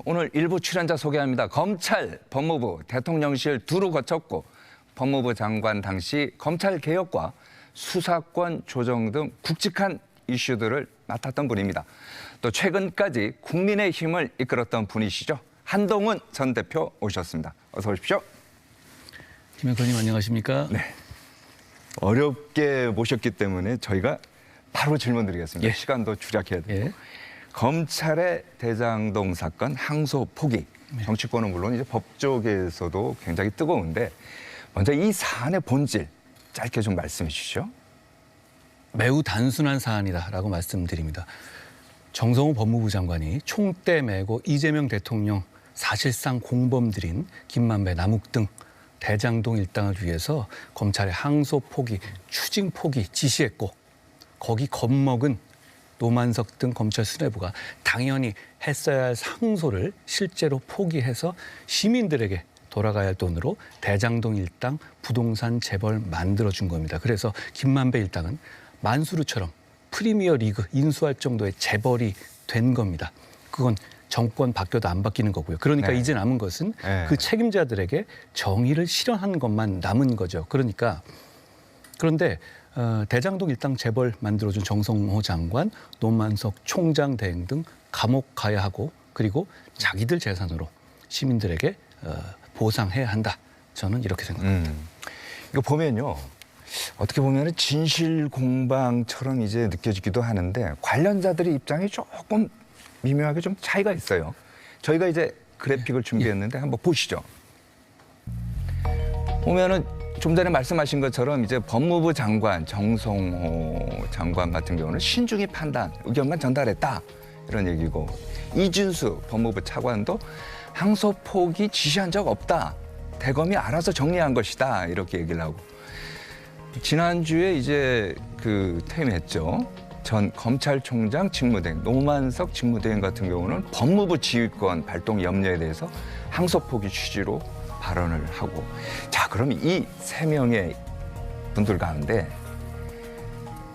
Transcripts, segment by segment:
네, 오늘 일부 출연자 소개합니다. 검찰, 법무부, 대통령실 두루 거쳤고 법무부 장관 당시 검찰 개혁과 수사권 조정 등 굵직한 이슈들을 맡았던 분입니다. 또 최근까지 국민의 힘을 이끌었던 분이시죠. 한동훈 전 대표 오셨습니다. 어서 오십시오. 김영선님 안녕하십니까? 네. 어렵게 모셨기 때문에 저희가 바로 질문 드리겠습니다. 예. 시간도 주작해야 돼요. 예. 검찰의 대장동 사건 항소 포기. 네. 정치권은 물론 이제 법조계에서도 굉장히 뜨거운데 먼저 이 사안의 본질 짧게 좀 말씀해 주시죠. 매우 단순한 사안이다라고 말씀드립니다. 정성호 법무부 장관이 총대 메고 이재명 대통령 사실상 공범들인 김만배, 남욱 등 대장동 일당을 위해서 검찰의 항소 포기, 추징 포기 지시했고 거기 겁먹은 노만석 등 검찰 수뇌부가 당연히 했어야 할 상소를 실제로 포기해서 시민들에게 돌아가야 할 돈으로 대장동 일당 부동산 재벌 만들어 준 겁니다. 그래서 김만배 일당은 만수르처럼 프리미어 리그 인수할 정도의 재벌이 된 겁니다. 그건 정권 바뀌어도 안 바뀌는 거고요. 그러니까 네. 이제 남은 것은 네. 그 책임자들에게 정의를 실현한 것만 남은 거죠. 그러니까 그런데 어, 대장동 일당 재벌 만들어준 정성호 장관, 노만석 총장 대행 등 감옥 가야 하고 그리고 자기들 재산으로 시민들에게 어, 보상해야 한다. 저는 이렇게 생각합니다. 음. 이거 보면요. 어떻게 보면 진실 공방처럼 이제 느껴지기도 하는데 관련자들의 입장이 조금 미묘하게 좀 차이가 있어요. 저희가 이제 그래픽을 준비했는데 한번 보시죠. 보면은 좀 전에 말씀하신 것처럼 이제 법무부 장관 정성호 장관 같은 경우는 신중히 판단 의견만 전달했다. 이런 얘기고. 이준수 법무부 차관도 항소 포기 지시한 적 없다. 대검이 알아서 정리한 것이다. 이렇게 얘기를 하고. 지난주에 이제 그 퇴임했죠. 전 검찰총장 직무대행 노만석 직무대행 같은 경우는 법무부 지휘권 발동 염려에 대해서 항소 포기 취지로 발언을 하고 자 그럼 이 세 명의 분들 가운데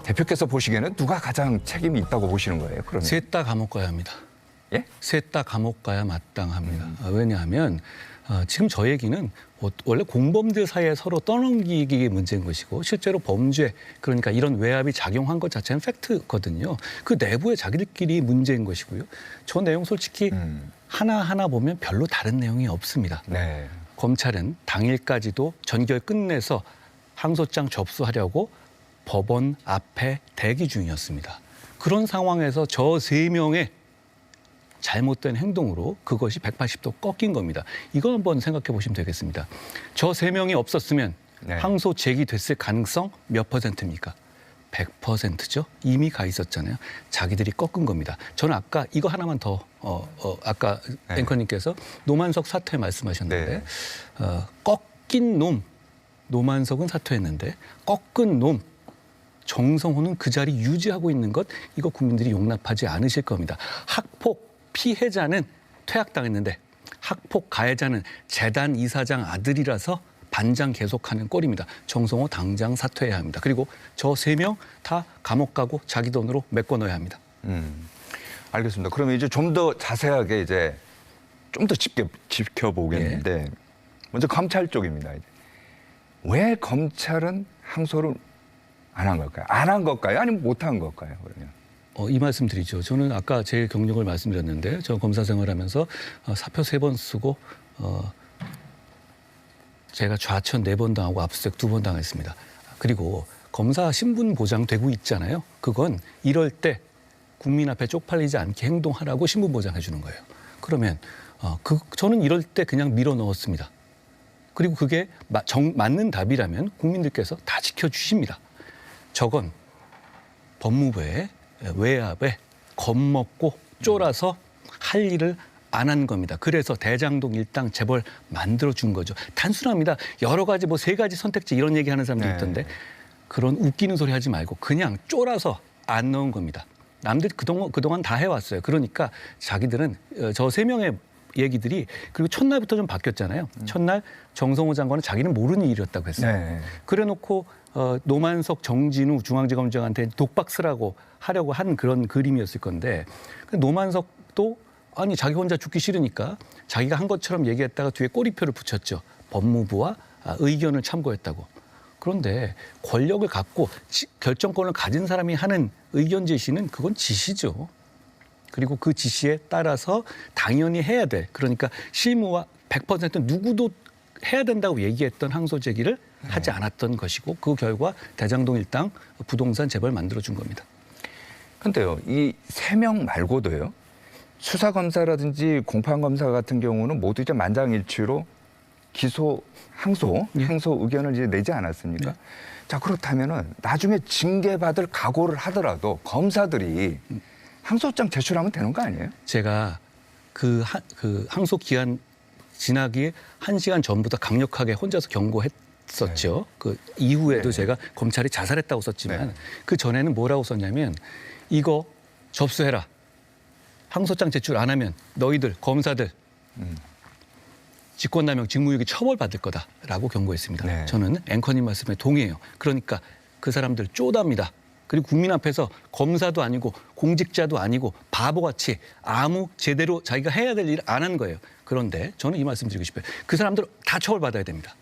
대표께서 보시기에는 누가 가장 책임이 있다고 보시는 거예요? 그러면 셋 다 감옥 가야 합니다. 예? 셋 다 감옥 가야 마땅합니다. 어, 왜냐하면 어, 지금 저 얘기는 어, 원래 공범들 사이에 서로 떠넘기기 문제인 것이고 실제로 범죄 그러니까 이런 외압이 작용한 것 자체는 팩트거든요. 그 내부에 자기들끼리 문제인 것이고요. 저 내용 솔직히 음. 하나 하나 보면 별로 다른 내용이 없습니다. 네. 검찰은 당일까지도 전결 끝내서 항소장 접수하려고 법원 앞에 대기 중이었습니다. 그런 상황에서 저 세 명의 잘못된 행동으로 그것이 180도 꺾인 겁니다. 이거 한번 생각해 보시면 되겠습니다. 저 세 명이 없었으면 네. 항소 제기됐을 가능성 몇 퍼센트입니까? 100%죠. 이미 가 있었잖아요. 자기들이 꺾은 겁니다. 저는 아까 이거 하나만 더 어, 어, 아까 네. 앵커님께서 노만석 사퇴 말씀하셨는데 네. 어, 꺾인 놈 노만석은 사퇴했는데 꺾은 놈 정성호는 그 자리 유지하고 있는 것 이거 국민들이 용납하지 않으실 겁니다. 학폭 피해자는 퇴학당했는데 학폭 가해자는 재단 이사장 아들이라서 반장 계속하는 꼴입니다. 정성호 당장 사퇴해야 합니다. 그리고 저 세 명 다 감옥 가고 자기 돈으로 메꿔 넣어야 합니다. 음, 알겠습니다. 그러면 이제 좀 더 자세하게 이제 좀 더 지켜, 지켜보겠는데 먼저 검찰 쪽입니다. 이제. 왜 검찰은 항소를 안 한 걸까요? 안 한 걸까요? 아니면 못 한 걸까요? 그러면 어, 이 말씀 드리죠. 저는 아까 제 경력을 말씀드렸는데 저 검사 생활하면서 어, 사표 세 번 쓰고 어, 제가 좌천 네 번 당하고 압수수색 두 번 당했습니다. 그리고 검사 신분 보장 되고 있잖아요. 그건 이럴 때 국민 앞에 쪽팔리지 않게 행동하라고 신분 보장해 주는 거예요. 그러면 어, 그 저는 이럴 때 그냥 밀어 넣었습니다. 그리고 그게 마- 정, 맞는 답이라면 국민들께서 다 지켜주십니다. 저건 법무부의 외압에 겁먹고 쫄아서 할 일을 안 한 겁니다. 그래서 대장동 일당 재벌 만들어 준 거죠. 단순합니다. 여러 가지 뭐 세 가지 선택지 이런 얘기 하는 사람들 네. 있던데 그런 웃기는 소리 하지 말고 그냥 쫄아서 안 넣은 겁니다. 남들 그동안 그동안 다 해왔어요. 그러니까 자기들은 어, 저세 명의 얘기들이 그리고 첫날부터 좀 바뀌었잖아요. 첫날 정성호 장관은 자기는 모르는 일이었다고 했어요. 네. 그래놓고 어, 노만석, 정진우 중앙지검장한테 독박 쓰라고 하려고 한 그런 그림이었을 건데 그 노만석도 아니 자기 혼자 죽기 싫으니까 자기가 한 것처럼 얘기했다가 뒤에 꼬리표를 붙였죠. 법무부와 아, 의견을 참고했다고. 그런데 권력을 갖고 지- 결정권을 가진 사람이 하는 의견 제시는 그건 지시죠. 그리고 그 지시에 따라서 당연히 해야 돼. 그러니까 실무와 100% 누구도 해야 된다고 얘기했던 항소 제기를 하지 않았던 것이고 그 결과 대장동 일당 부동산 재벌 만들어 준 겁니다. 근데요, 이 세 명 말고도요, 수사 검사라든지 공판 검사 같은 경우는 모두 이제 만장일치로 기소 항소, 예. 항소 의견을 이제 내지 않았습니까? 네. 자 그렇다면은 나중에 징계받을 각오를 하더라도 검사들이 항소장 제출하면 되는 거 아니에요? 제가 그, 하, 그 항소 기한 지나기 한 시간 전부터 강력하게 혼자서 경고했었죠. 그 이후에도 네. 제가 검찰이 자살했다고 썼지만 네. 그 전에는 뭐라고 썼냐면 이거 접수해라. 항소장 제출 안 하면 너희들 검사들 음. 직권남용 직무유기 처벌받을 거다라고 경고했습니다. 네. 저는 앵커님 말씀에 동의해요. 그러니까 그 사람들 쪼답니다. 그리고 국민 앞에서 검사도 아니고 공직자도 아니고 바보같이 아무 제대로 자기가 해야 될 일을 안 한 거예요. 그런데 저는 이 말씀 드리고 싶어요. 그 사람들 다 처벌받아야 됩니다.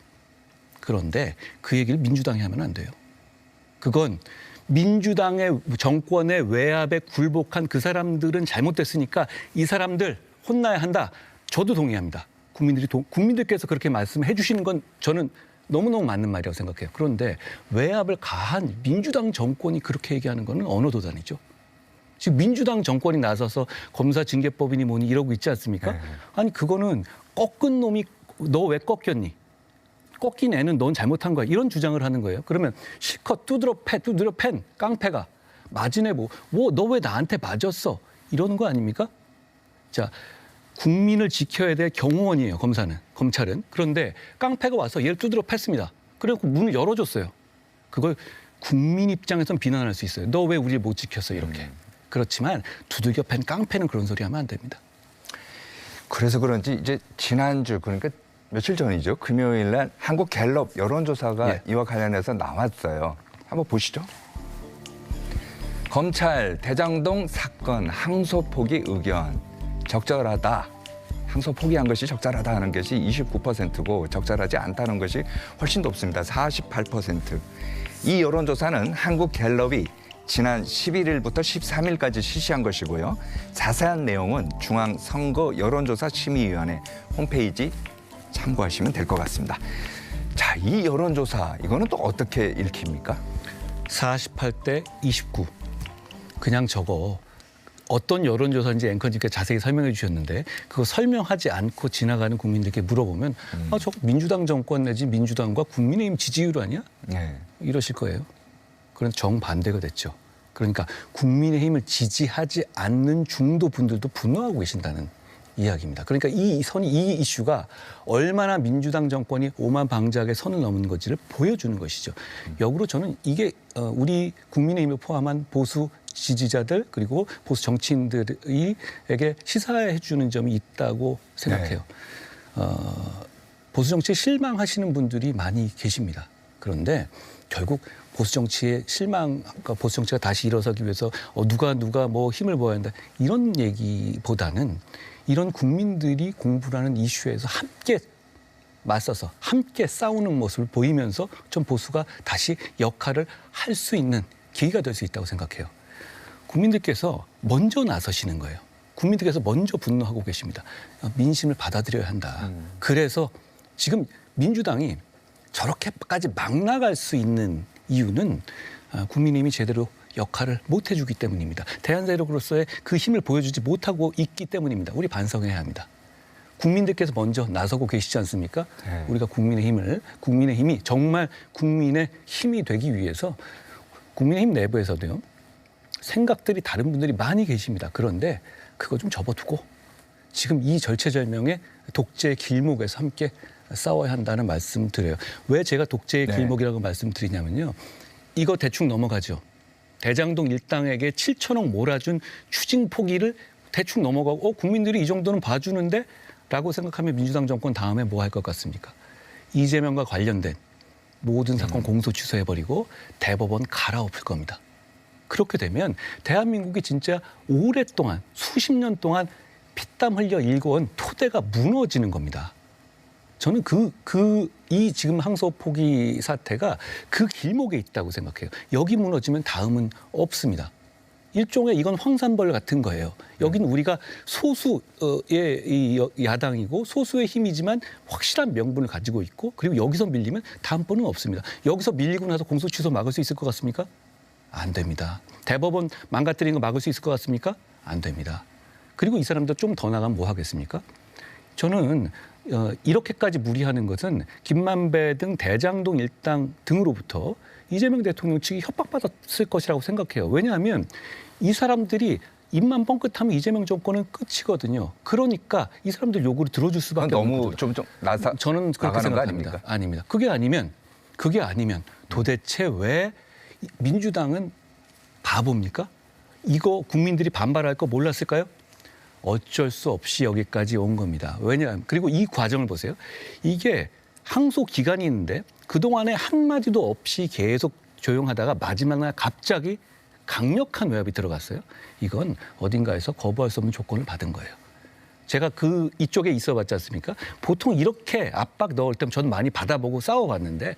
그런데 그 얘기를 민주당이 하면 안 돼요. 그건 민주당의 정권의 외압에 굴복한 그 사람들은 잘못됐으니까 이 사람들 혼나야 한다. 저도 동의합니다. 국민들이 동- 국민들께서 그렇게 말씀해 주시는 건 저는 너무너무 맞는 말이라고 생각해요. 그런데 외압을 가한 민주당 정권이 그렇게 얘기하는 거는 어느 도단이죠? 지금 민주당 정권이 나서서 검사 징계법이니 뭐니 이러고 있지 않습니까? 네. 아니 그거는 꺾은 놈이 너 왜 꺾였니? 꺾인 애는 넌 잘못한 거야. 이런 주장을 하는 거예요. 그러면 실컷 두드러 패, 두드러 팬, 깡패가 애 뭐, 뭐, 너 왜 나한테 맞았어? 이러는 거 아닙니까? 자, 국민을 지켜야 될 경호원이에요, 검사는, 검찰은. 그런데 깡패가 와서 얘를 두드러 팼습니다. 그래갖고 문을 열어줬어요. 그걸 국민 입장에선 비난할 수 있어요. 너 왜 우리를 못 지켰어? 이렇게. 그렇지만 두들겨 팬 깡패는 그런 소리 하면 안 됩니다. 그래서 그런지 이제 지난주 그러니까 며칠 전이죠. 금요일 날 한국 갤럽 여론조사가 예. 이와 관련해서 나왔어요. 한번 보시죠. 검찰 대장동 사건 항소 포기 의견 적절하다. 항소 포기한 것이 적절하다 하는 것이 29%고 적절하지 않다는 것이 훨씬 높습니다. 48%. 이 여론조사는 한국 갤럽이 지난 11일부터 13일까지 실시한 것이고요. 자세한 내용은 중앙 선거 여론조사 심의위원회 홈페이지 참고하시면 될 것 같습니다. 자, 이 여론조사 이거는 또 어떻게 읽힙니까? 48대 29. 그냥 저거 어떤 여론조사인지 앵커님께 자세히 설명해 주셨는데 그거 설명하지 않고 지나가는 국민들께 물어보면 아, 저거 민주당 정권 내지 민주당과 국민의힘 지지율 아니야? 네. 이러실 거예요. 그런데 정반대가 됐죠. 그러니까 국민의힘을 지지하지 않는 중도 분들도 분노하고 계신다는 이야기입니다. 그러니까 이 선이 이 이슈가 얼마나 민주당 정권이 오만방자하게 선을 넘은 건지를 보여주는 것이죠. 역으로 저는 이게 어, 우리 국민의힘을 포함한 보수 지지자들 그리고 보수 정치인들에게 시사해 주는 점이 있다고 생각해요. 어, 보수 정치에 실망하시는 분들이 많이 계십니다. 그런데 결국 보수 정치에 실망, 그러니까 보수 정치가 다시 일어서기 위해서 어, 누가 누가 뭐 힘을 보여야 한다 이런 얘기보다는 이런 국민들이 공부라는 이슈에서 함께 맞서서 함께 싸우는 모습을 보이면서 좀 보수가 다시 역할을 할 수 있는 기회가 될 수 있다고 생각해요. 국민들께서 먼저 나서시는 거예요. 국민들께서 먼저 분노하고 계십니다. 어, 민심을 받아들여야 한다. 그래서 지금 민주당이 저렇게까지 막 나갈 수 있는 이유는 아, 국민의힘이 제대로 역할을 못 해주기 때문입니다. 대한세력으로서의 그 힘을 보여주지 못하고 있기 때문입니다. 우리 반성해야 합니다. 국민들께서 먼저 나서고 계시지 않습니까? 네. 우리가 국민의 힘을 국민의 힘이 정말 국민의 힘이 되기 위해서 국민의 힘 내부에서도요 생각들이 다른 분들이 많이 계십니다. 그런데 그거 좀 접어두고 지금 이 절체절명의 독재의 길목에서 함께 싸워야 한다는 말씀 드려요. 왜 제가 독재의 네. 길목이라고 말씀드리냐면요. 이거 대충 넘어가죠. 대장동 일당에게 7천억 몰아준 추징 포기를 대충 넘어가고 어, 국민들이 이 정도는 봐주는데 라고 생각하면 민주당 정권 다음에 뭐 할 것 같습니까? 이재명과 관련된 모든 사건 공소 취소해버리고 대법원 갈아엎을 겁니다. 그렇게 되면 대한민국이 진짜 오랫동안 수십 년 동안 피땀 흘려 일궈온 토대가 무너지는 겁니다. 저는 그, 그, 이 지금 항소 포기 사태가 그 길목에 있다고 생각해요. 여기 무너지면 다음은 없습니다. 일종의 이건 황산벌 같은 거예요. 여기는 우리가 소수의 야당이고 소수의 힘이지만 확실한 명분을 가지고 있고 그리고 여기서 밀리면 다음번은 없습니다. 여기서 밀리고 나서 공소 취소 막을 수 있을 것 같습니까? 안 됩니다. 대법원 망가뜨리는 거 막을 수 있을 것 같습니까? 안 됩니다. 그리고 이 사람들 좀더 나가면 뭐 하겠습니까? 저는 어, 이렇게까지 무리하는 것은 김만배 등 대장동 일당 등으로부터 이재명 대통령 측이 협박받았을 것이라고 생각해요. 왜냐하면 이 사람들이 입만 뻥끗하면 이재명 정권은 끝이거든요. 그러니까 이 사람들 요구를 들어줄 수밖에 없는 너무. 좀 좀 나사 저는 그렇게 생각합니다. 아닙니까? 아닙니다. 그게 아니면 그게 아니면 도대체 왜 이- 민주당은 바보입니까? 이거 국민들이 반발할 거 몰랐을까요? 어쩔 수 없이 여기까지 온 겁니다. 왜냐하면 그리고 이 과정을 보세요. 이게 항소 기간이 있는데 그동안에 한마디도 없이 계속 조용하다가 마지막 날 갑자기 강력한 외압이 들어갔어요. 이건 어딘가에서 거부할 수 없는 조건을 받은 거예요. 제가 그 이쪽에 있어 봤지 않습니까? 보통 이렇게 압박 넣을 때면 많이 받아보고 싸워봤는데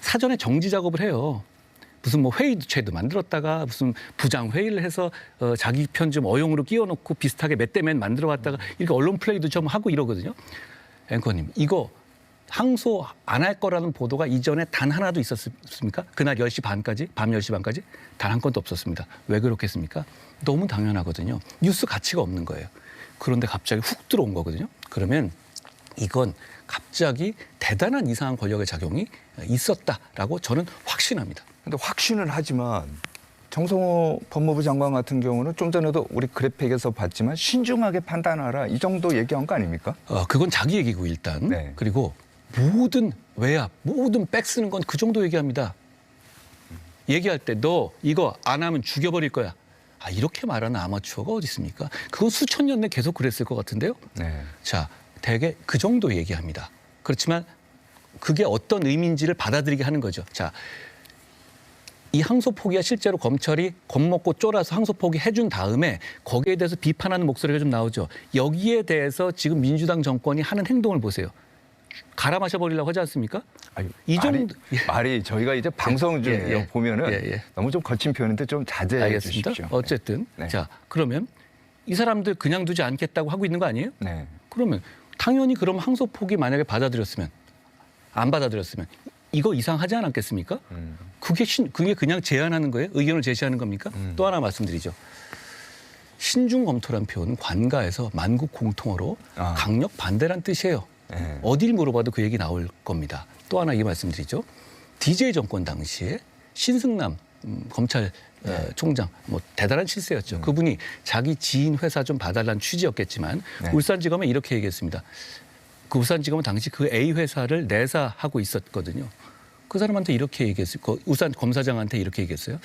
사전에 정지 작업을 해요. 무슨 뭐 회의체도 만들었다가 무슨 부장 회의를 해서 어, 자기 편 좀 어용으로 끼워놓고 비슷하게 몇대몇 만들어봤다가 이렇게 언론 플레이도 좀 하고 이러거든요. 앵커님 이거 항소 안 할 거라는 보도가 이전에 단 하나도 있었습니까? 그날 10시 반까지 밤 10시 반까지 단 한 건도 없었습니다. 왜 그렇겠습니까? 너무 당연하거든요. 뉴스 가치가 없는 거예요. 그런데 갑자기 훅 들어온 거거든요. 그러면 이건 갑자기 대단한 이상한 권력의 작용이 있었다라고 저는 확신합니다. 근데 확신을 하지만 정성호 법무부 장관 같은 경우는 좀 전에도 우리 그래픽에서 봤지만 신중하게 판단하라 이 정도 얘기한 거 아닙니까? 어, 그건 자기 얘기고 일단 네. 그리고 모든 외압, 모든 백 쓰는 건 그 정도 얘기합니다. 얘기할 때 너 이거 안 하면 죽여버릴 거야. 아 이렇게 말하는 아마추어가 어디 있습니까? 그건 수천 년 내 계속 그랬을 것 같은데요. 네. 자, 대개 그 정도 얘기합니다. 그렇지만 그게 어떤 의미인지를 받아들이게 하는 거죠. 자, 이 항소 포기가 실제로 검찰이 겁먹고 쫄아서 항소 포기 해 준 다음에 거기에 대해서 비판하는 목소리가 좀 나오죠. 여기에 대해서 지금 민주당 정권이 하는 행동을 보세요. 갈아 마셔버리려고 하지 않습니까? 아유, 이 말이, 정도- 예. 말이 저희가 이제 방송 중에 예, 예. 보면은 예, 예. 너무 좀 거친 표현인데 좀 자제해 알겠습니다. 주십시오. 어쨌든 네. 자 그러면 이 사람들 그냥 두지 않겠다고 하고 있는 거 아니에요? 네. 그러면 당연히 그럼 항소 포기 만약에 받아들였으면 안 받아들였으면 이거 이상하지 않았겠습니까? 음. 그게 신, 그게 그냥 제안하는 거예요? 의견을 제시하는 겁니까? 음. 또 하나 말씀드리죠. 신중 검토란 표현은 관가에서 만국 공통어로 아. 강력 반대란 뜻이에요. 네. 어딜 물어봐도 그 얘기 나올 겁니다. 또 하나 이 말씀드리죠. DJ 정권 당시에 신승남 음, 검찰 네. 어, 총장 뭐 대단한 실세였죠. 음. 그분이 자기 지인 회사 좀 봐달라는 취지였겠지만 네. 울산지검에 이렇게 얘기했습니다. 그 울산지검은 당시 그 A 회사를 내사하고 있었거든요. 그 사람한테 이렇게 얘기했어요. 그 울산 검사장한테 이렇게 얘기했어요.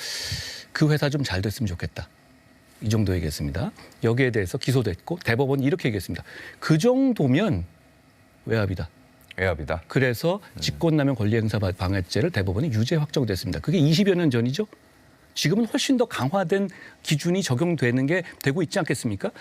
그 회사 좀 잘 됐으면 좋겠다. 이 정도 얘기했습니다. 여기에 대해서 기소됐고 대법원이 이렇게 얘기했습니다. 그 정도면 외압이다. 외압이다. 그래서 직권남용 권리행사 방해죄를 대법원이 유죄 확정됐습니다. 그게 20여 년 전이죠. 지금은 훨씬 더 강화된 기준이 적용되는 게 되고 있지 않겠습니까?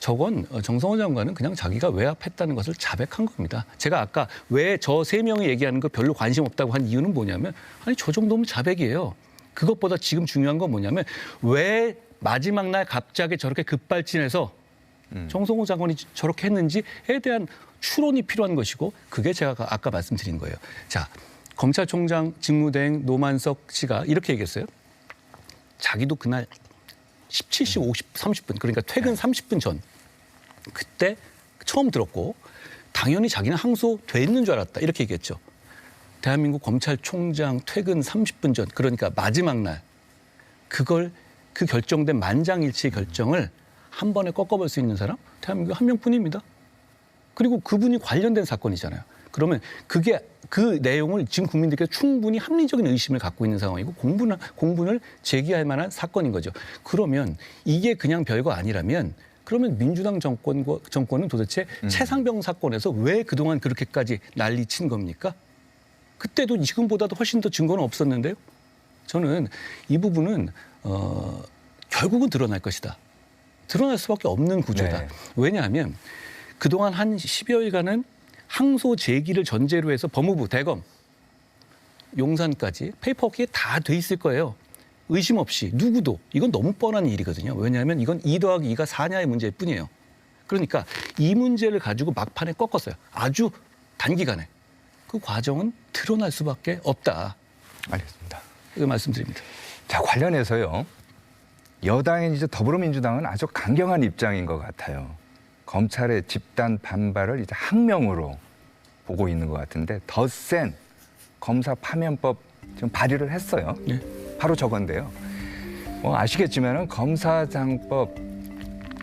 저건 어, 정성호 장관은 그냥 자기가 외압했다는 것을 자백한 겁니다. 제가 아까 왜 저 세 명이 얘기하는 거 별로 관심 없다고 한 이유는 뭐냐면 아니 저 정도면 자백이에요. 그것보다 지금 중요한 건 뭐냐면 왜 마지막 날 갑자기 저렇게 급발진해서 정성호 장관이 저렇게 했는지에 대한 추론이 필요한 것이고 그게 제가 아까 말씀드린 거예요. 자, 검찰총장 직무대행 노만석 씨가 이렇게 얘기했어요. 자기도 그날 17시 50, 30분 그러니까 퇴근 30분 전 그때 처음 들었고 당연히 자기는 항소돼 있는 줄 알았다 이렇게 얘기했죠. 대한민국 검찰총장 퇴근 30분 전 그러니까 마지막 날 그걸 그 결정된 만장일치의 결정을 한 번에 꺾어볼 수 있는 사람 대한민국 한 명뿐입니다. 그리고 그분이 관련된 사건이잖아요. 그러면 그게 그 내용을 지금 국민들께 충분히 합리적인 의심을 갖고 있는 상황이고 공분을, 공분을 제기할 만한 사건인 거죠. 그러면 이게 그냥 별거 아니라면 그러면 민주당 정권, 정권은 도대체 최상병 사건에서 왜 그동안 그렇게까지 난리 친 겁니까? 그때도 지금보다도 훨씬 더 증거는 없었는데요. 저는 이 부분은 어, 결국은 드러날 것이다. 드러날 수밖에 없는 구조다. 네. 왜냐하면 그동안 한 10여일간은 항소 제기를 전제로 해서 법무부 대검 용산까지 페이퍼워크에 다 돼 있을 거예요. 의심 없이 누구도 이건 너무 뻔한 일이거든요. 왜냐하면 이건 2 더하기 2가 4냐의 문제일 뿐이에요. 그러니까 이 문제를 가지고 막판에 꺾었어요. 아주 단기간에. 그 과정은 드러날 수밖에 없다. 알겠습니다. 이거 말씀드립니다. 자 관련해서요 여당인 이제 더불어민주당은 아주 강경한 입장인 것 같아요. 검찰의 집단 반발을 이제 항명으로 보고 있는 것 같은데 더 센 검사 파면법 지금 발의를 했어요. 네. 바로 저건데요. 뭐 아시겠지만은 검사장법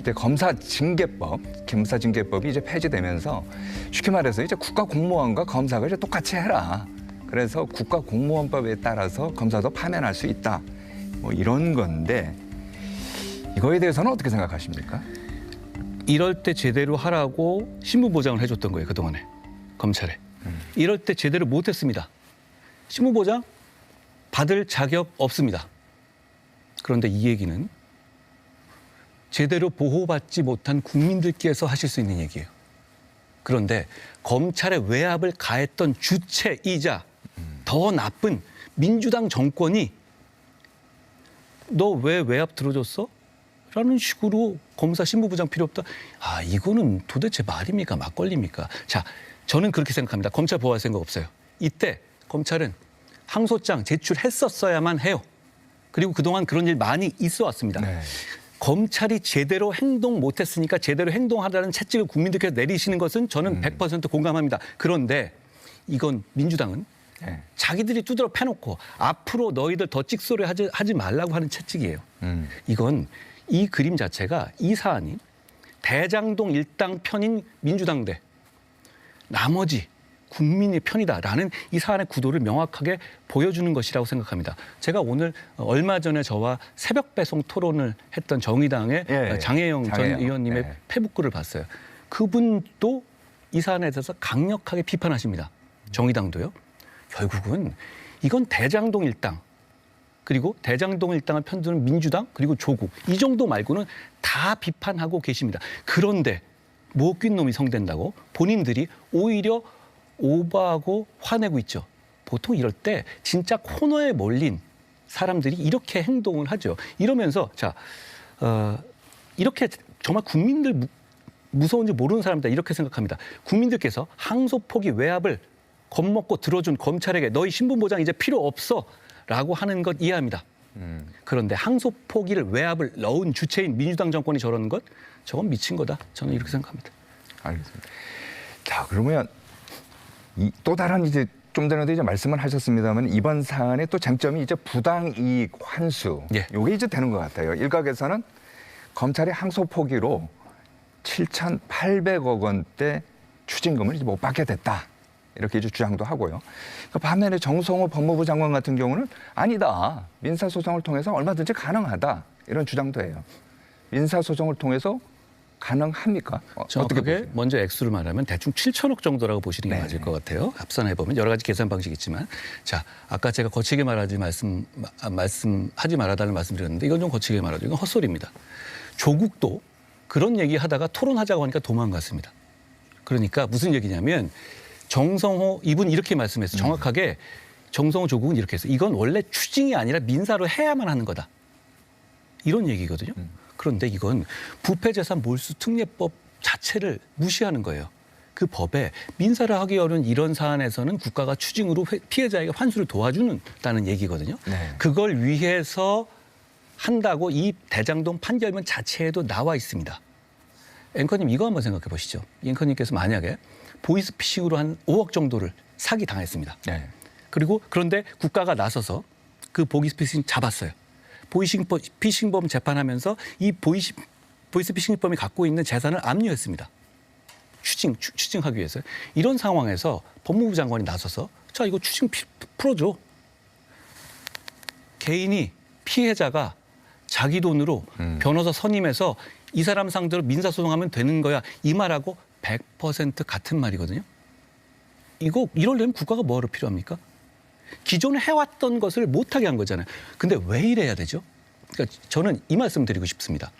이제 검사징계법, 검사징계법이 이제 폐지되면서 쉽게 말해서 이제 국가공무원과 검사가 이제 똑같이 해라. 그래서 국가공무원법에 따라서 검사도 파면할 수 있다. 뭐 이런 건데 이거에 대해서는 어떻게 생각하십니까? 이럴 때 제대로 하라고 신분 보장을 해줬던 거예요 그동안에 검찰에. 이럴 때 제대로 못했습니다. 신분 보장 받을 자격 없습니다. 그런데 이 얘기는 제대로 보호받지 못한 국민들께서 하실 수 있는 얘기예요. 그런데 검찰의 외압을 가했던 주체이자 더 나쁜 민주당 정권이 너 왜 외압 들어줬어? 라는 식으로 검사 신부부장 필요 없다. 아, 이거는 도대체 말입니까? 막걸리입니까? 자, 저는 그렇게 생각합니다. 검찰 보호할 생각 없어요. 이때 검찰은 항소장 제출했었어야만 해요. 그리고 그동안 그런 일 많이 있어 왔습니다. 네. 검찰이 제대로 행동 못했으니까 제대로 행동하라는 채찍을 국민들께서 내리시는 것은 음. 저는 100% 공감합니다. 그런데 이건 민주당은 네. 자기들이 두드러 패놓고 앞으로 너희들 더 찍소리 하지, 하지 말라고 하는 채찍이에요. 음. 이건 이 그림 자체가 이 사안이 대장동 일당 편인 민주당 대 나머지 국민의 편이다라는 이 사안의 구도를 명확하게 보여주는 것이라고 생각합니다. 제가 오늘 얼마 전에 저와 새벽 배송 토론을 했던 정의당의 예, 장혜영 장혜영. 전 의원님의 네. 페북글을 봤어요. 그분도 이 사안에 대해서 강력하게 비판하십니다. 정의당도요. 결국은 이건 대장동 일당 그리고 대장동 일당을 편드는 민주당 그리고 조국 이 정도 말고는 다 비판하고 계십니다. 그런데 못낀 놈이 성된다고 본인들이 오히려 오버하고 화내고 있죠. 보통 이럴 때 진짜 코너에 몰린 사람들이 이렇게 행동을 하죠. 이러면서 자 어, 이렇게 정말 국민들 무, 무서운지 모르는 사람이다 이렇게 생각합니다. 국민들께서 항소 포기 외압을 겁먹고 들어준 검찰에게 너희 신분 보장 이제 필요 없어 라고 하는 것 이해합니다. 음. 그런데 항소 포기를 외압을 넣은 주체인 민주당 정권이 저러는 것 저건 미친 거다. 저는 이렇게 생각합니다. 알겠습니다. 자 그러면 이, 또 다른 이제 좀 전에도 이제 말씀을 하셨습니다만 이번 사안의 또 쟁점이 이제 부당 이익 환수. 예. 요게 이제 되는 것 같아요. 일각에서는 검찰의 항소 포기로 7,800억 원대 추징금을 이제 못 받게 됐다. 이렇게 이제 주장도 하고요. 그 반면에 정성호 법무부 장관 같은 경우는 아니다. 민사소송을 통해서 얼마든지 가능하다. 이런 주장도 해요. 민사소송을 통해서 가능합니까? 어, 어떻게 보세요? 먼저 액수를 말하면 대충 7천억 정도라고 보시는 게 네. 맞을 것 같아요. 합산해 보면 여러 가지 계산 방식이 있지만 자 아까 제가 거치게 말하지 말씀 아, 말씀하지 말아달라는 말씀드렸는데 이건 좀 거치게 말하죠. 이건 헛소리입니다. 조국도 그런 얘기 하다가 토론하자고 하니까 도망갔습니다. 그러니까 무슨 얘기냐면 정성호 이분 이렇게 말씀했어요. 정확하게 정성호 조국은 이렇게 했어요. 이건 원래 추징이 아니라 민사로 해야만 하는 거다. 이런 얘기거든요. 그런데 이건 부패재산 몰수 특례법 자체를 무시하는 거예요. 그 법에 민사를 하기 어려운 이런 사안에서는 국가가 추징으로 회- 피해자에게 환수를 도와주는다는 얘기거든요. 네. 그걸 위해서 한다고 이 대장동 판결문 자체에도 나와 있습니다. 앵커님 이거 한번 생각해 보시죠. 앵커님께서 만약에 보이스피싱으로 한 5억 정도를 사기 당했습니다. 네. 그리고 그런데 국가가 나서서 그 보이스피싱 잡았어요. 보이스피싱범 재판하면서 이 보이시, 보이스피싱범이 갖고 있는 재산을 압류했습니다. 추징, 추, 추징하기 위해서. 이런 상황에서 법무부 장관이 나서서 자, 이거 추징 피- 풀어줘. 개인이 피해자가 자기 돈으로 음. 변호사 선임해서 이 사람 상대로 민사소송하면 되는 거야. 이 말하고 100% 같은 말이거든요. 이거 이러려면 국가가 뭐하러 필요합니까? 기존에 해왔던 것을 못하게 한 거잖아요. 근데 왜 이래야 되죠? 그러니까 저는 이 말씀 드리고 싶습니다.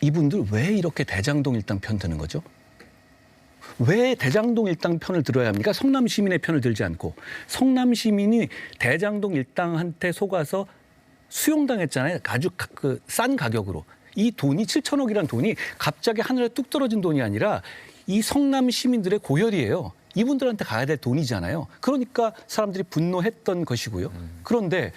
이분들 왜 이렇게 대장동 일당 편 드는 거죠? 왜 대장동 일당 편을 들어야 합니까? 성남 시민의 편을 들지 않고 성남 시민이 대장동 일당한테 속아서 수용당했잖아요. 아주 그 싼 가격으로. 이 돈이 7천억이란 돈이 갑자기 하늘에 뚝 떨어진 돈이 아니라 이 성남 시민들의 고혈이에요. 이분들한테 가야 될 돈이잖아요. 그러니까 사람들이 분노했던 것이고요. 그런데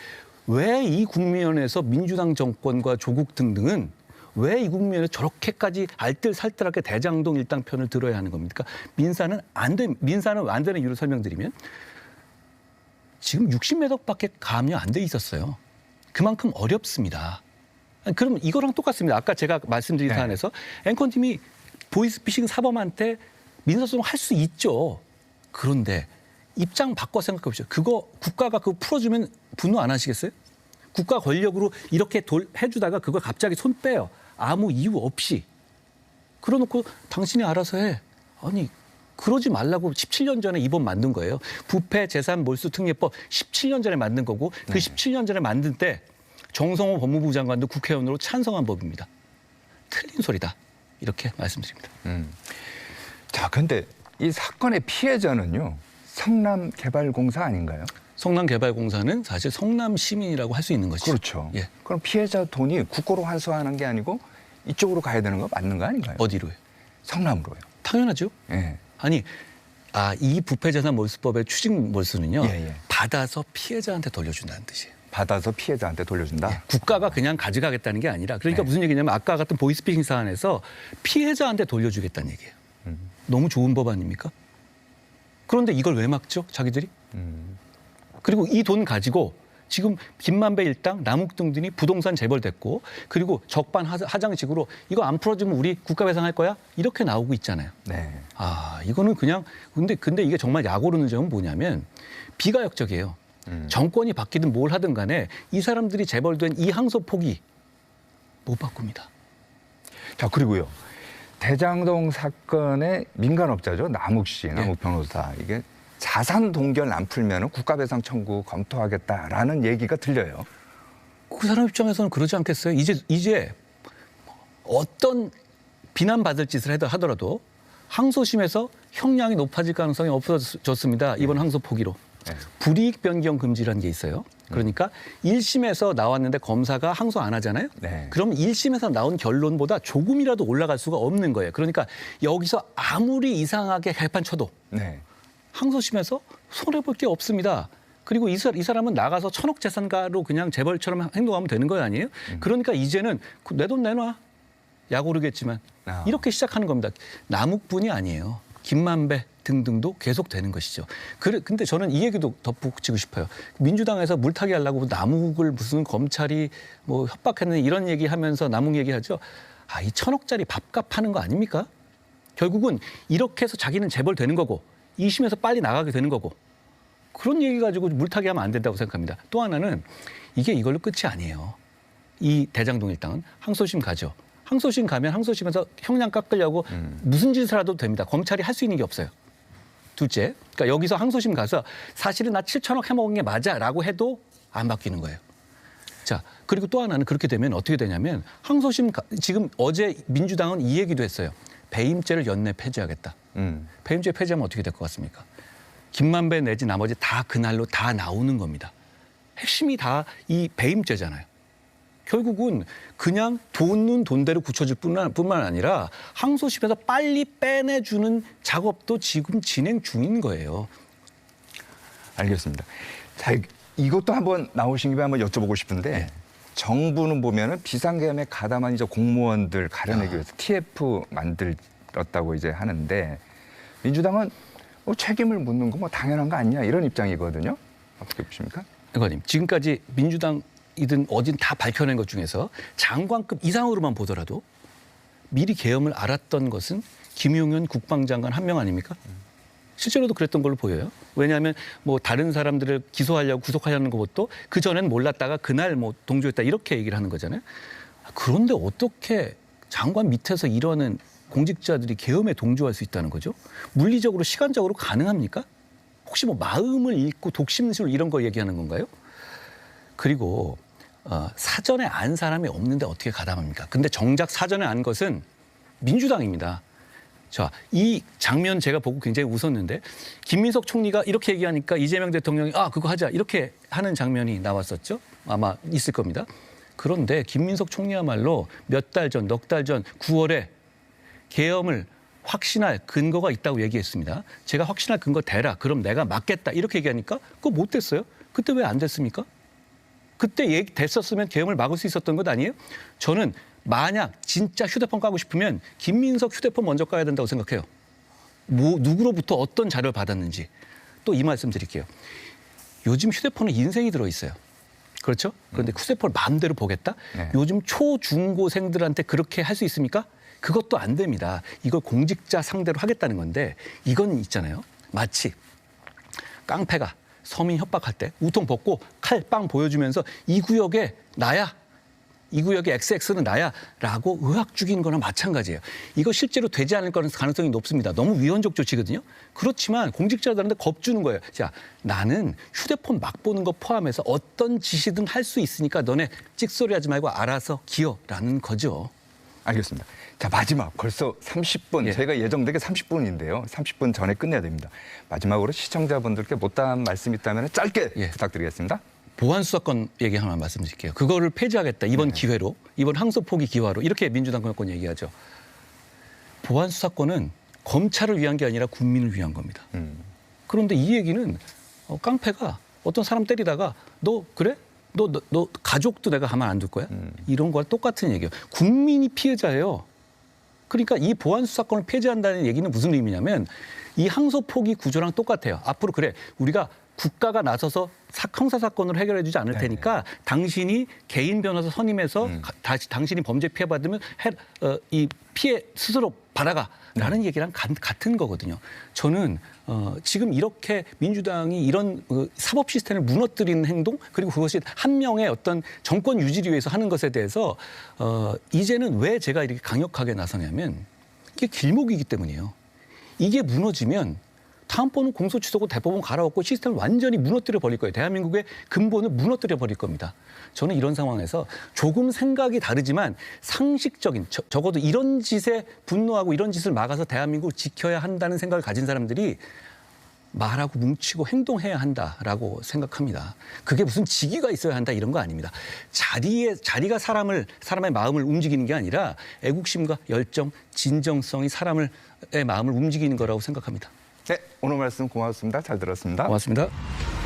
왜 이 국면에서 민주당 정권과 조국 등등은 왜이 국면에 저렇게까지 알뜰살뜰하게 대장동 일당 편을 들어야 하는 겁니까? 민사는 안 돼, 민사는 안 되는 이유를 설명드리면 지금 60매덕밖에 감이 안 돼 있었어요. 그만큼 어렵습니다. 아니, 그럼 이거랑 똑같습니다. 아까 제가 말씀드린 네. 사안에서 앵커팀이 보이스피싱 사범한테 민사소송 할 수 있죠. 그런데 입장 바꿔 생각해 보시죠. 그거 국가가 그거 풀어주면 분노 안 하시겠어요? 국가 권력으로 이렇게 돌, 해주다가 그걸 갑자기 손 빼요. 아무 이유 없이. 그러놓고 당신이 알아서 해. 아니 그러지 말라고 17년 전에 이번 만든 거예요. 부패 재산 몰수 특례법 17년 전에 만든 거고 그 17년 전에 만든 때 정성호 법무부 장관도 국회의원으로 찬성한 법입니다. 틀린 소리다. 이렇게 말씀드립니다. 음. 자, 근데 이 사건의 피해자는요. 성남개발공사 아닌가요? 성남개발공사는 사실 성남 시민이라고 할 수 있는 것이죠. 그렇죠. 예. 그럼 피해자 돈이 국고로 환수하는 게 아니고 이쪽으로 가야 되는 거 맞는 거 아닌가요? 어디로요? 성남으로요. 당연하죠. 예. 아니 아 이 부패재산 몰수법의 추징 몰수는요 예, 예. 받아서 피해자한테 돌려준다는 뜻이에요. 받아서 피해자한테 돌려준다. 예, 국가가 그냥 가져가겠다는 게 아니라 그러니까 네. 무슨 얘기냐면 아까 같은 보이스피싱 사안에서 피해자한테 돌려주겠다는 얘기예요. 음. 너무 좋은 법 아닙니까? 그런데 이걸 왜 막죠? 자기들이? 음. 그리고 이 돈 가지고 지금 김만배 일당, 남욱등 등이 부동산 재벌됐고 그리고 적반 하- 하장식으로 이거 안 풀어주면 우리 국가 배상할 거야? 이렇게 나오고 있잖아요. 네. 아, 이거는 그냥 근데 근데 이게 정말 약오르는 점은 뭐냐면 비가역적이에요. 음. 정권이 바뀌든 뭘 하든 간에 이 사람들이 재벌된 이 항소 폭이 못 바꿉니다. 자 그리고요 대장동 사건의 민간업자죠 남욱 씨, 예. 남욱 변호사 이게 자산 동결 안 풀면 국가배상 청구 검토하겠다라는 얘기가 들려요. 그 사람 입장에서는 그러지 않겠어요? 이제 이제 어떤 비난받을 짓을 하더라도 항소심에서 형량이 높아질 가능성이 없어졌습니다. 이번 항소 포기로. 네. 불이익 변경 금지라는 게 있어요. 그러니까 일심에서 나왔는데 검사가 항소 안 하잖아요. 네. 그럼 일심에서 나온 결론보다 조금이라도 올라갈 수가 없는 거예요. 그러니까 여기서 아무리 이상하게 갈판 쳐도 네. 항소심에서 손해 볼 게 없습니다. 그리고 이, 사, 이 사람은 나가서 천억 재산가로 그냥 재벌처럼 행동하면 되는 거 아니에요? 그러니까 이제는 내 돈 내놔. 약 오르겠지만 아. 이렇게 시작하는 겁니다. 남욱뿐이 아니에요. 김만배 등등도 계속 되는 것이죠. 그래, 근데 저는 이 얘기도 덧붙이고 싶어요. 민주당에서 물타기 하려고 남욱을 무슨 검찰이 뭐 협박했는 이런 얘기 하면서 남욱 얘기하죠. 아, 이 천억짜리 밥값 하는 거 아닙니까? 결국은 이렇게 해서 자기는 재벌 되는 거고 이심에서 빨리 나가게 되는 거고 그런 얘기 가지고 물타기 하면 안 된다고 생각합니다. 또 하나는 이게 이걸로 끝이 아니에요. 이 대장동 일당은 항소심 가죠. 항소심 가면 항소심에서 형량 깎으려고 음. 무슨 짓을 해도 됩니다. 검찰이 할 수 있는 게 없어요. 둘째, 그러니까 여기서 항소심 가서 사실은 나 7천억 해먹은 게 맞아라고 해도 안 바뀌는 거예요. 자, 그리고 또 하나는 그렇게 되면 어떻게 되냐면 항소심 가- 지금 어제 민주당은 이 얘기도 했어요. 배임죄를 연내 폐지하겠다. 음. 배임죄 폐지하면 어떻게 될 것 같습니까? 김만배 내지 나머지 다 그날로 다 나오는 겁니다. 핵심이 다 이 배임죄잖아요. 결국은 그냥 돈은 돈대로 굳혀질 뿐만, 아니라 항소심에서 빨리 빼내주는 작업도 지금 진행 중인 거예요. 알겠습니다. 자, 이것도 한번 나오신 김에 한번 여쭤보고 싶은데 네. 정부는 보면은 비상계엄에 가담한 이제 공무원들 가려내기 아. 위해서 TF 만들었다고 이제 하는데 민주당은 뭐 책임을 묻는 거 뭐 당연한 거 아니냐 이런 입장이거든요. 어떻게 보십니까? 의원님, 지금까지 민주당 이든 어딘 다 밝혀낸 것 중에서 장관급 이상으로만 보더라도 미리 계엄을 알았던 것은 김용현 국방장관 한 명 아닙니까? 실제로도 그랬던 걸로 보여요. 왜냐하면 뭐 다른 사람들을 기소하려고 구속하려는 것도 그 전엔 몰랐다가 그날 뭐 동조했다 이렇게 얘기를 하는 거잖아요. 그런데 어떻게 장관 밑에서 이러는 공직자들이 계엄에 동조할 수 있다는 거죠? 물리적으로 시간적으로 가능합니까? 혹시 뭐 마음을 읽고 독심술 이런 거 얘기하는 건가요? 그리고 어, 사전에 안 사람이 없는데 어떻게 가담합니까? 근데 정작 사전에 안 것은 민주당입니다. 자, 이 장면 제가 보고 굉장히 웃었는데 김민석 총리가 이렇게 얘기하니까 이재명 대통령이 아 그거 하자 이렇게 하는 장면이 나왔었죠. 아마 있을 겁니다. 그런데 김민석 총리야말로 몇 달 전, 넉 달 전 9월에 계엄을 확신할 근거가 있다고 얘기했습니다. 제가 확신할 근거 대라. 그럼 내가 맞겠다. 이렇게 얘기하니까 그거 못 됐어요. 그때 왜 안 됐습니까? 그때 얘기 됐었으면 계엄을 막을 수 있었던 것 아니에요? 저는 만약 진짜 휴대폰 까고 싶으면 김민석 휴대폰 먼저 까야 된다고 생각해요. 뭐 누구로부터 어떤 자료를 받았는지 또 이 말씀 드릴게요. 요즘 휴대폰에 인생이 들어 있어요. 그렇죠? 그런데 휴대폰을 마음대로 보겠다? 네. 요즘 초, 중고생들한테 그렇게 할 수 있습니까? 그것도 안 됩니다. 이걸 공직자 상대로 하겠다는 건데 이건 있잖아요. 마치 깡패가 서민 협박할 때 우통 벗고 칼 빵 보여주면서 이 구역에 나야. 이 구역의 XX는 나야라고 의학 죽이는 거나 마찬가지예요. 이거 실제로 되지 않을 가능성이 높습니다. 너무 위헌적 조치거든요. 그렇지만 공직자들한테 겁 주는 거예요. 자, 나는 휴대폰 막 보는 거 포함해서 어떤 짓이든 할 수 있으니까 너네 찍소리 하지 말고 알아서 기어라는 거죠. 알겠습니다. 자 마지막 벌써 30분 예. 저희가 예정된 게 30분인데요. 30분 전에 끝내야 됩니다. 마지막으로 시청자분들께 못다한 말씀 있다면 짧게 예. 부탁드리겠습니다. 보안 수사권 얘기 하나 말씀드릴게요. 그거를 폐지하겠다. 이번 네. 기회로 이번 항소 포기 기화로 이렇게 민주당 정권 얘기하죠. 보안 수사권은 검찰을 위한 게 아니라 국민을 위한 겁니다. 음. 그런데 이 얘기는 어, 깡패가 어떤 사람 때리다가 너 그래? 너, 너, 너 가족도 내가 가만 안 둘 거야? 음. 이런 거와 똑같은 얘기예요. 국민이 피해자예요. 그러니까 이 보안 수사권을 폐지한다는 얘기는 무슨 의미냐면 이 항소 포기 구조랑 똑같아요. 앞으로 그래 우리가 국가가 나서서 사- 형사 사건으로 해결해 주지 않을 네네. 테니까 당신이 개인 변호사 선임해서 음. 가- 다시 당신이 범죄 피해 받으면 해, 어, 이 피해 스스로 받아가라는 네. 얘기랑 가- 같은 거거든요. 저는 어, 지금 이렇게 민주당이 이런 어, 사법 시스템을 무너뜨리는 행동 그리고 그것이 한 명의 어떤 정권 유지를 위해서 하는 것에 대해서 어, 이제는 왜 제가 이렇게 강력하게 나서냐면 이게 길목이기 때문이에요. 이게 무너지면 다음번은 공소 취소고 대법원 갈아엎고 시스템을 완전히 무너뜨려 버릴 거예요. 대한민국의 근본을 무너뜨려 버릴 겁니다. 저는 이런 상황에서 조금 생각이 다르지만 상식적인 저, 적어도 이런 짓에 분노하고 이런 짓을 막아서 대한민국을 지켜야 한다는 생각을 가진 사람들이 말하고 뭉치고 행동해야 한다라고 생각합니다. 그게 무슨 직위가 있어야 한다 이런 거 아닙니다. 자리에 자리가 사람을 사람의 마음을 움직이는 게 아니라 애국심과 열정, 진정성이 사람을 의 마음을 움직이는 거라고 생각합니다. 네 오늘 말씀 고맙습니다. 잘 들었습니다. 고맙습니다.